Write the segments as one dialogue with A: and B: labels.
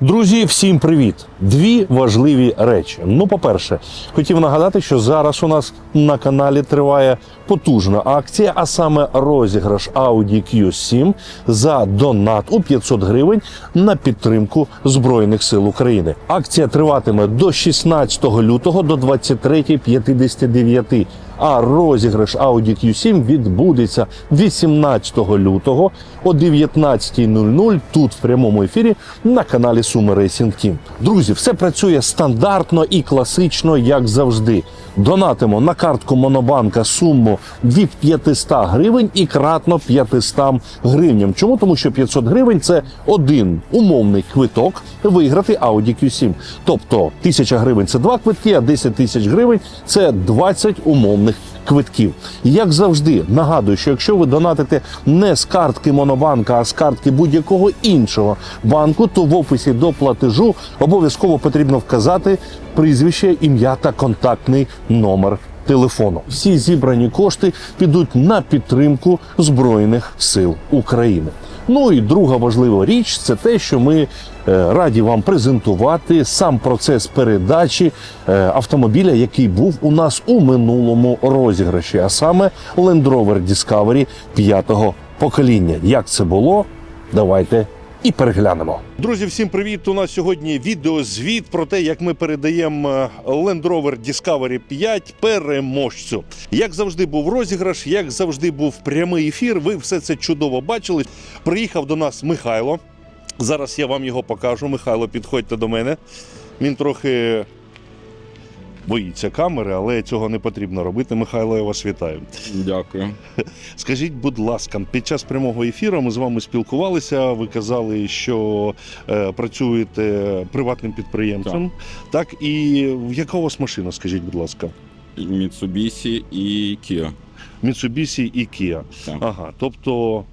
A: Друзі, всім привіт! Дві важливі речі. Ну, по-перше, хотів нагадати, що зараз у нас на каналі триває потужна акція, а саме розіграш Audi Q7 за донат у 500 гривень на підтримку Збройних сил України. Акція триватиме до 16 лютого до 23.59. А розіграш Audi Q7 відбудеться 18 лютого о 19.00 тут в прямому ефірі на каналі Суми Racing Team. Друзі, все працює стандартно і класично, як завжди. Донатимо на картку Монобанка суму від 500 гривень і кратно 500 гривням. Чому? Тому що 500 гривень це один умовний квиток виграти Audi Q7. Тобто 1000 гривень це два квитки, а 10 тисяч гривень це 20 умовних квитків. Як завжди, нагадую, що якщо ви донатите не з картки Монобанка, а з картки будь-якого іншого банку, то в описі до платежу обов'язково потрібно вказати прізвище, ім'я та контактний номер. Телефону всі зібрані кошти підуть на підтримку Збройних сил України. Ну і друга важлива річ це те, що ми е, раді вам презентувати сам процес передачі е, автомобіля, який був у нас у минулому розіграші, а саме Land Rover Discovery п'ятого покоління. Як це було? Давайте і переглянемо. Друзі, всім привіт! У нас сьогодні відеозвіт про те, як ми передаємо е, Land Rover Discovery 5 переможцю. Як завжди був розіграш, як завжди був прямий ефір. Ви все це чудово бачили. Приїхав до нас Михайло. Зараз я вам його покажу. Михайло, підходьте до мене. Він трохи боїться камери, але цього не потрібно робити. Михайло, я вас вітаю.
B: Дякую.
A: Скажіть, будь ласка, під час прямого ефіру ми з вами спілкувалися. Ви казали, що е, працюєте приватним підприємцем. Так. і яка у вас машина? Скажіть, будь ласка,
B: Mitsubishi і Kia.
A: Mitsubishi і Kia.
B: Так.
A: Ага, тобто.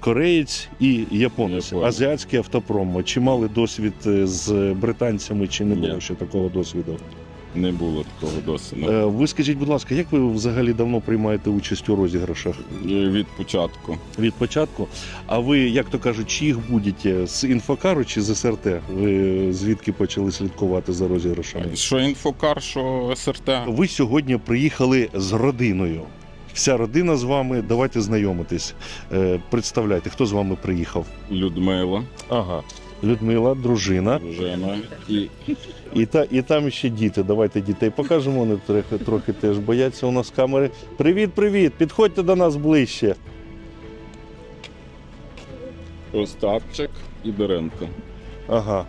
A: Кореєць і японець,
B: Японець.
A: азіатський автопром. Чи мали досвід е, з британцями, чи не було
B: Ні.
A: ще такого досвіду?
B: Не було такого досвіду.
A: Е, Ви скажіть, будь ласка, як ви взагалі давно приймаєте участь у розіграшах?
B: Від початку.
A: від початку. А ви, як то кажуть, чиїх будете з інфокару чи з СРТ? Ви звідки почали слідкувати за розіграшами?
B: Що інфокар, що СРТ.
A: Ви сьогодні приїхали з родиною. Вся родина з вами. Давайте знайомитись. Е, Представляйте, хто з вами приїхав?
B: Людмила,
A: Ага. Людмила, дружина,
B: дружина і
A: і та і там ще діти. Давайте дітей покажемо. Вони трохи, трохи теж бояться у нас камери. Привіт, привіт! Підходьте до нас ближче.
B: Остапчик і Деренко.
A: Ага.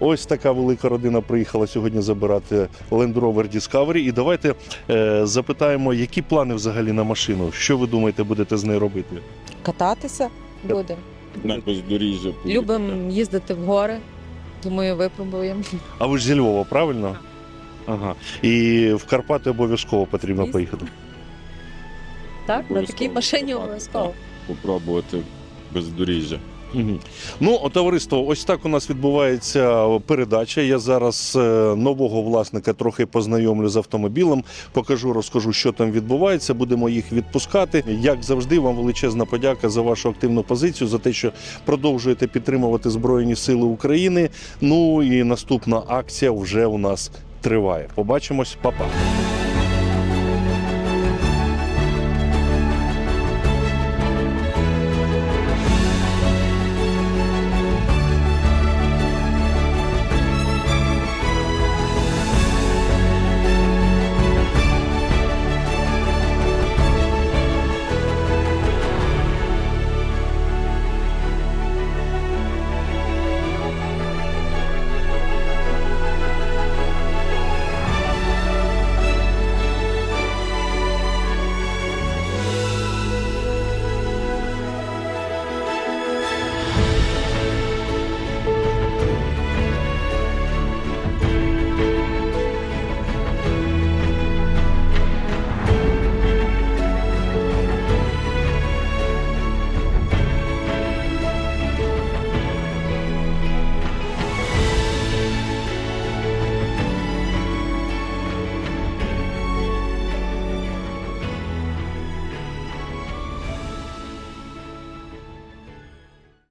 A: Ось така велика родина приїхала сьогодні забирати Land Rover Discovery. І давайте е, запитаємо, які плани взагалі на машину? Що ви думаєте, будете з нею робити?
C: Кататися будемо.
B: На бездоріжжя.
C: Любимо їздити в гори. Думаю, випробуємо.
A: А ви ж зі Львова, правильно? Ага. І в Карпати обов'язково потрібно
C: Звісно.
A: поїхати.
C: Так, на
B: Обов'язково.
C: такій машині обов'язково.
B: Попробувати бездоріжжя.
A: Ну, товариство, ось так у нас відбувається передача. Я зараз е, нового власника трохи познайомлю з автомобілем, покажу, розкажу, що там відбувається. Будемо їх відпускати. Як завжди, вам величезна подяка за вашу активну позицію, за те, що продовжуєте підтримувати Збройні Сили України. Ну і наступна акція вже у нас триває. Побачимось, па-па.